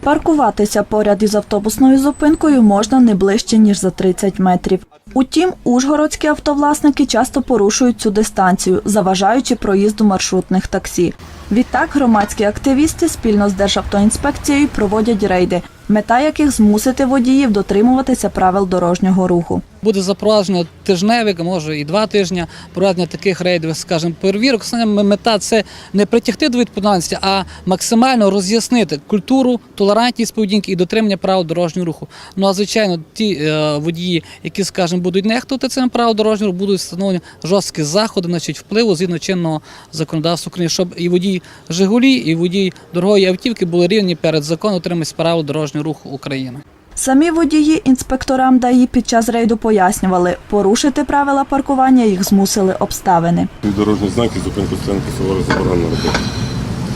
Паркуватися поряд із автобусною зупинкою можна не ближче, ніж за 30 метрів. Утім, ужгородські автовласники часто порушують цю дистанцію, заважаючи проїзду маршрутних таксі. Відтак громадські активісти спільно з Державтоінспекцією проводять рейди, мета яких змусити водіїв дотримуватися правил дорожнього руху. Буде запроваджено тижневик, може і два тижні проведення таких рейдових, скажімо, перевірок. Основна мета це не притягти до відповідальності, а максимально роз'яснити культуру, толерантність поведінки і дотримання правил дорожнього руху. Ну а звичайно, ті е, водії, які, скажімо, будуть нехтувати цим правил дорожнього руху, будуть встановлені жорсткі заходи, значить впливу згідно чинного законодавства України, щоб і водій Жигулі, і водій дорогої автівки були рівні перед законом отримання правил дорожнього руху України. Самі водії інспекторам ДАІ під час рейду пояснювали, порушити правила паркування їх змусили обставини. Дорожні знаки, зупинку стоянки суворо заборонено робити.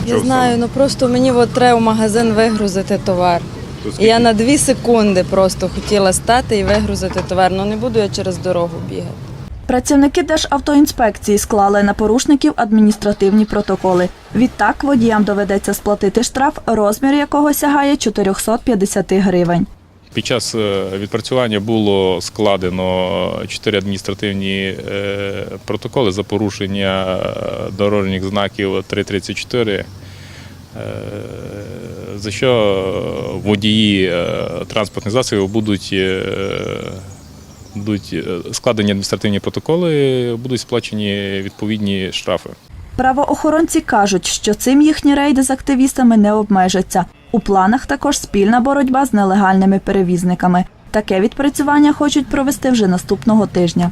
Я знаю, ну просто мені от треба в магазин вигрузити товар. То скільки? я на дві секунди просто хотіла стати і вигрузити товар. Ну не буду я через дорогу бігати. Працівники Державтоінспекції склали на порушників адміністративні протоколи. Відтак водіям доведеться сплатити штраф, розмір якого сягає 450 гривень. Під час е, відпрацювання було складено чотири адміністративні е, протоколи за порушення е, дорожніх знаків 334, е, за що водії е, транспортних засобів будуть, е, будуть е, складені адміністративні протоколи, будуть сплачені відповідні штрафи. Правоохоронці кажуть, що цим їхні рейди з активістами не обмежаться. У планах також спільна боротьба з нелегальними перевізниками. Таке відпрацювання хочуть провести вже наступного тижня.